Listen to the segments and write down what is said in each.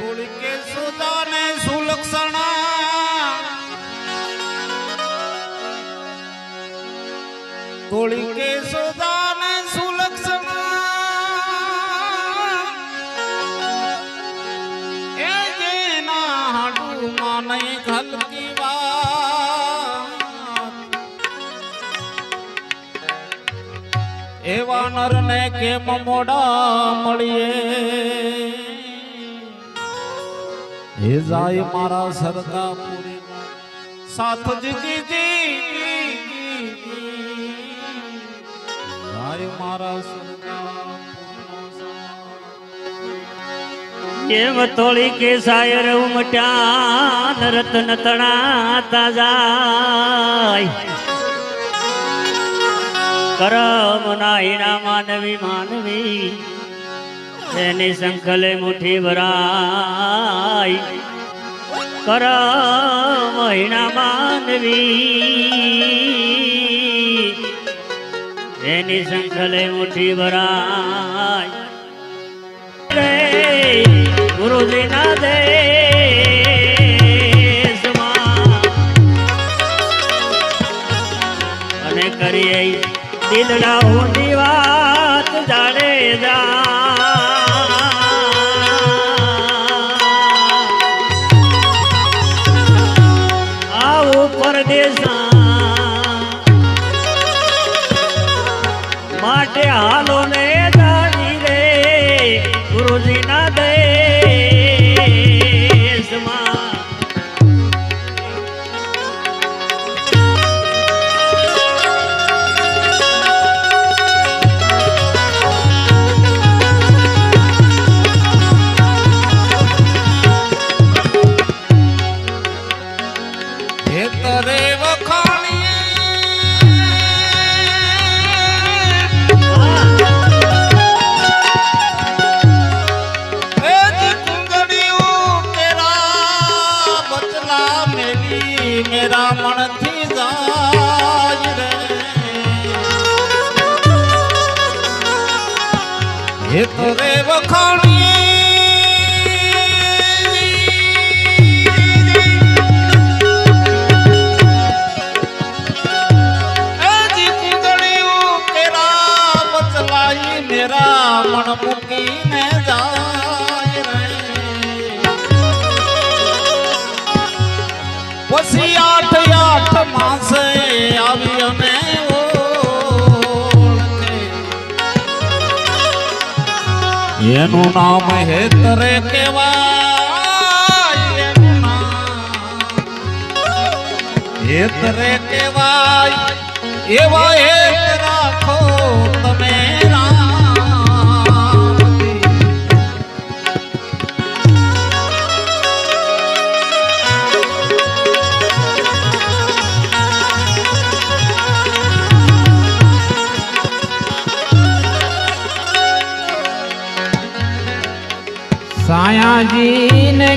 તુળકે સુદાને સુલક્ષણા. તુળકે સુદાને સુલક્ષણા. એ જેના હાડુમાં નહીં વાત. એવા નરને કેમ મોડા મળીએ? હે જાય મારા સરકાપુરી સાથ જીજી જાય મારા એમ થોડી કે સાયર ઉમટ્યા રતન તણાતા જાય. કરમ નાયણા માનવી માનવી એની સંખલે મુઠી ભરાય કર મહિના માનવી. એની સંખલે મુઠી ભરાય રે ગુરુજીના દેશમાં. અને કરીએ દિલડા ઊંડી મેલી મેરા મણથી જાય રે. હે તરે એનું નામ હેતરે કેવાય એનું નામ હેતરે કેવાય એવા હેત રાખો તમે. સાયાજી ને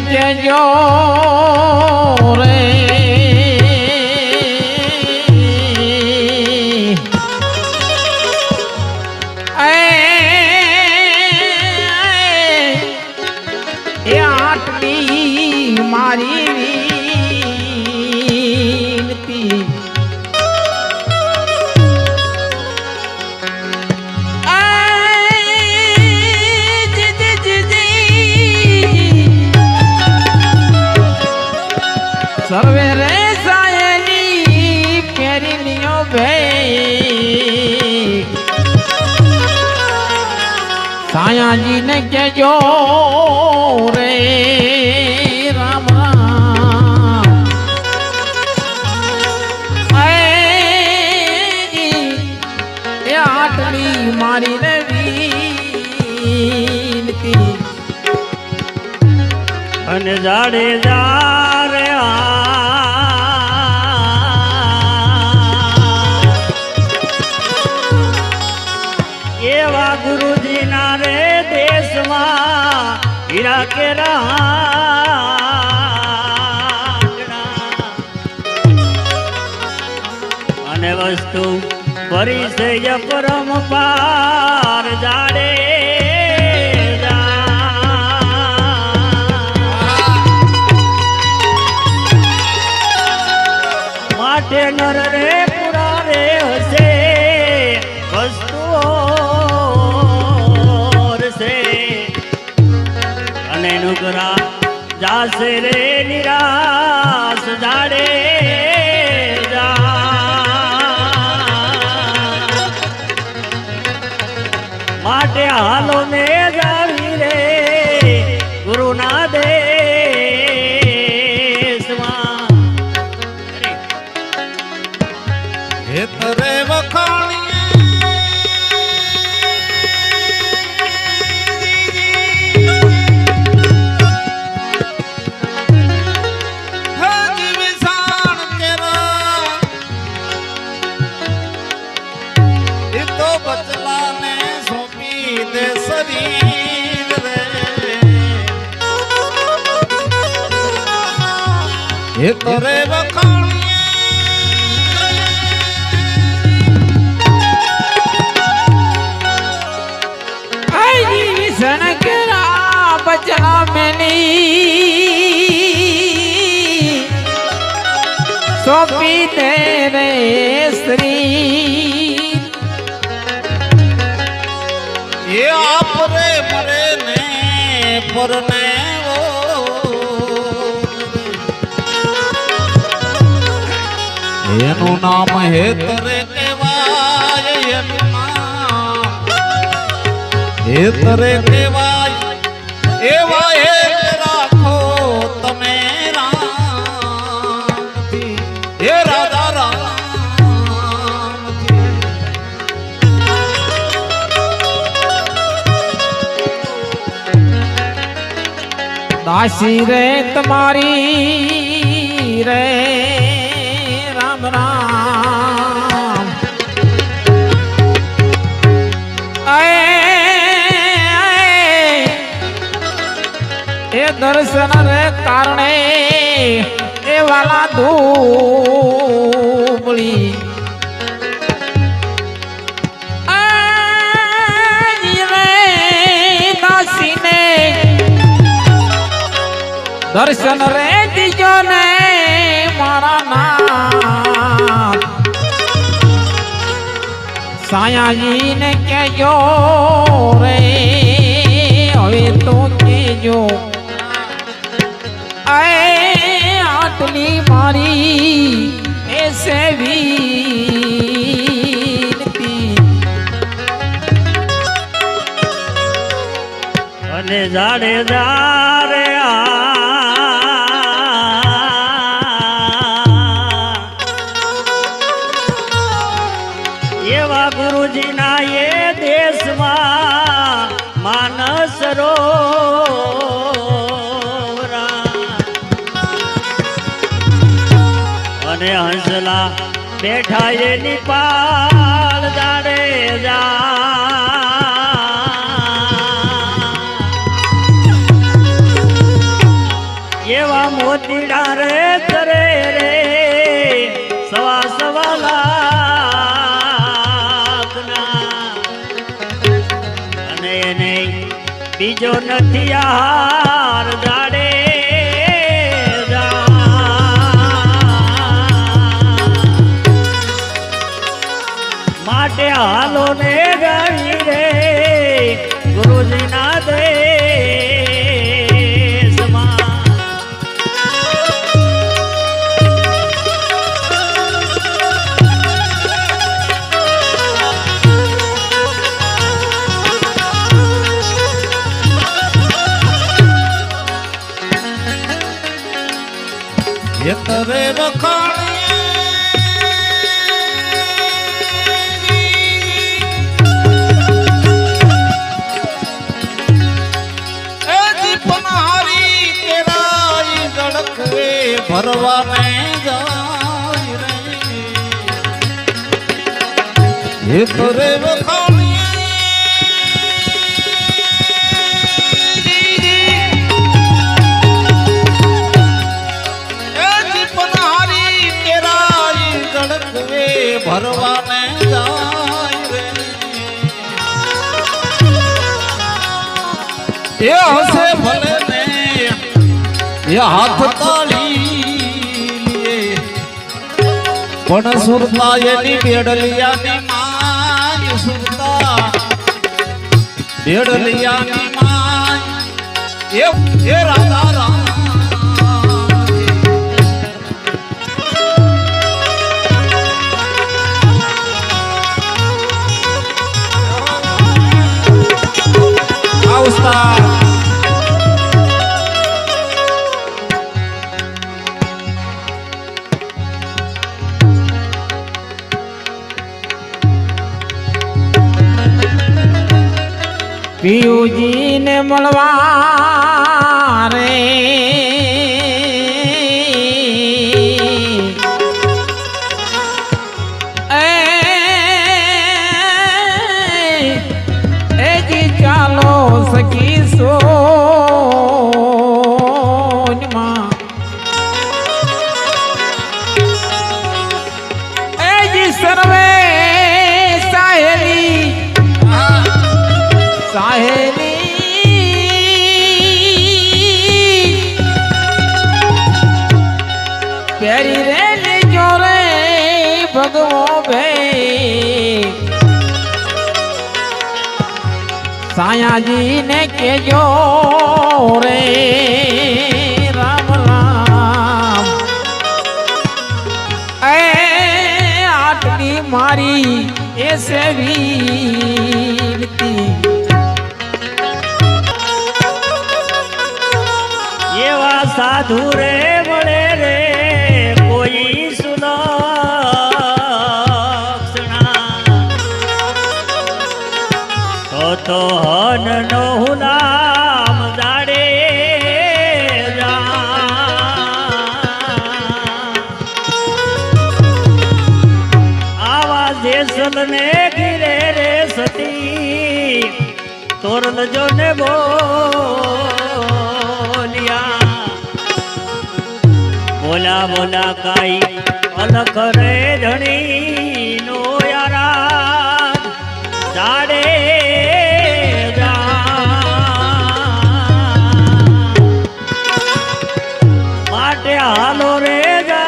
સાયાજી ને કેજો રે રામ. એ આટલી મારી ને અને જાડે જારે હીરા કે અને વસ્તુ છે પરમ પાર જાડે હાલો ને સોંપી દે રે શ્રી એ આપરે મરે ને પરને એનું નામ હેતરે કહેવાય હેતરે કહેવાય એવા હેત રાખો તમે હે રાધા રામ દાસી રે તમારી રે દર્શન રે કારણે એ વાલા દાસીને દર્શન રે દીજો ને મારા ના સાયાજી ને કેજો રે, હવે તો કેજો આટલી મારી એ સેવી અને જાડે જારે હંસલા બેઠા એની પાળ જાડે જા. એવા મોતીડા રે તરે રે, સવા સવા લાખના. અને એને બીજો નથી આહાર. ભરવાને જાય રે. હેતરે પનહારી કેરાઈ ગળકવે ભરવાને જાય રે. એ હશે ભલે ને, એ હાથ તાળી પણ સુરતા એની બેડલિયાની માય સુરતા. બેડલિયાની માય. એ એ રાધા રામ Stop. પિયુજીને મળવા સાયાજી ને કેજો રે રામ રામ એ આટલી મારી એ સેવીતી એવા સાધુ રે મળે રે તો તો હન નો નામ જાડે આવા જેસલ ને ગીરે રે સતી તોરલ જો ને બોલિયા. બોલા બોલા કાઈ અલખ રે ધણી હાલો રે જાવી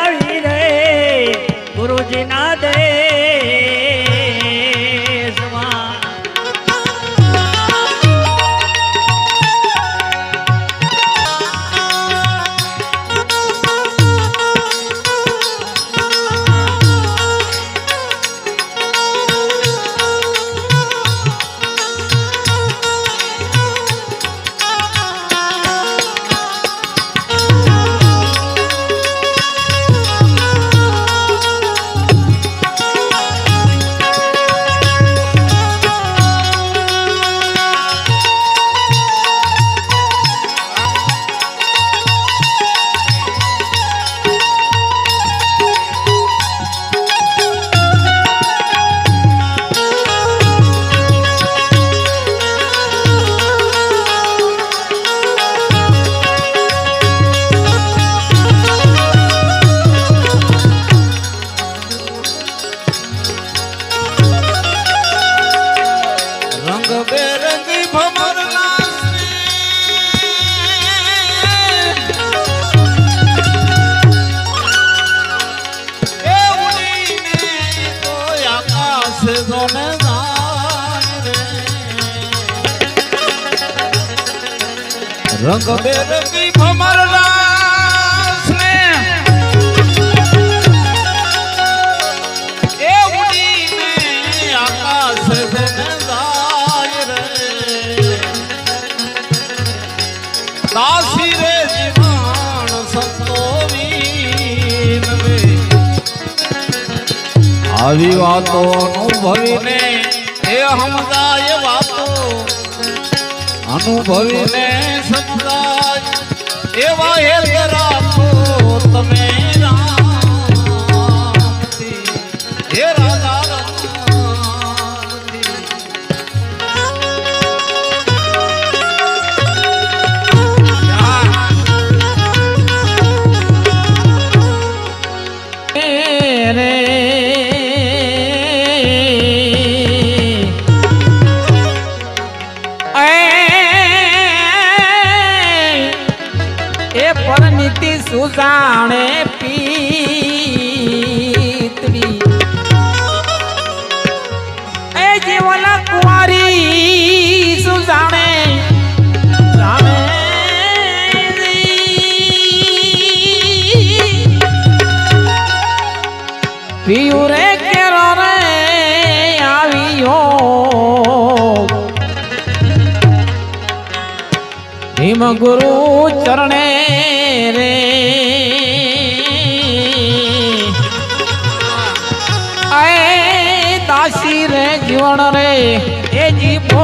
રંગ બેરંગી સ્નેહ એ ઉડીને આકાશ જોને જાય રે. દાસી રે જીવાણ સંતોવીન મે આવી વાતો અનુભવીને એ હમદાય વાતો અનુભવીને સમજાય એવા હેત રાખો તમે રામથી. સુજાણે પીતડી એ જીવન કુંવારી સુજાણે, જાણે પિયું રે. કેરો રે આવ્યો. ભીમ ગુરુ ચરણે કાશી રે જીવન રે એ જીભો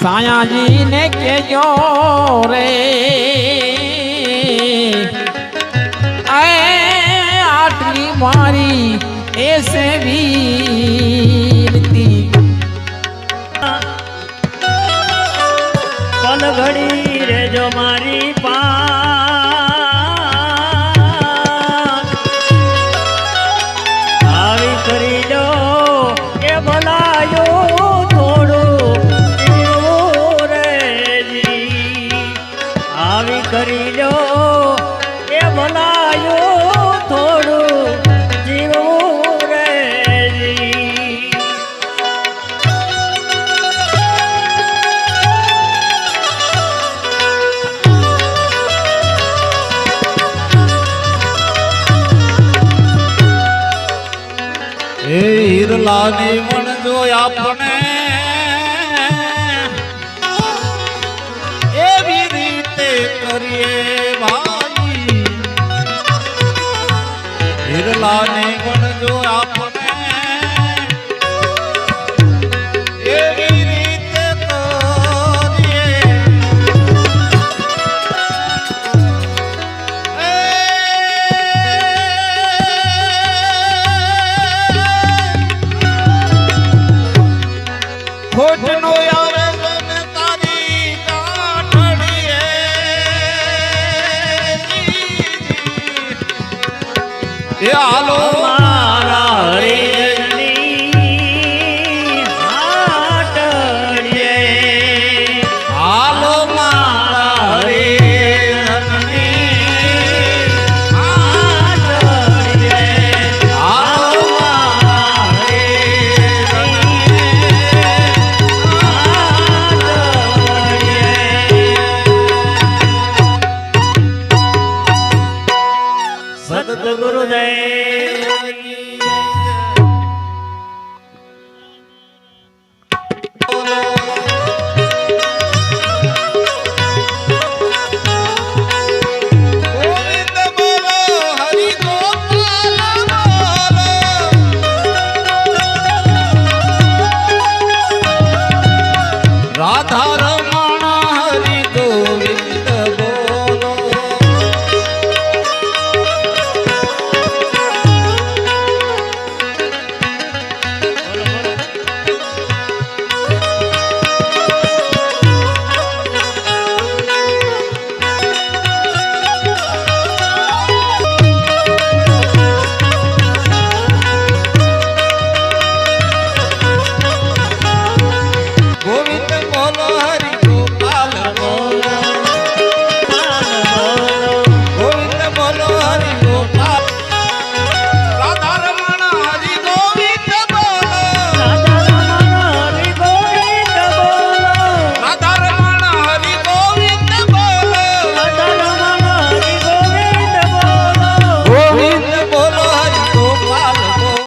સાયાજી ને કેજો રે આટલી મારી એ સેવી કરીએ ભાઈ હિરલાની એ હાલો.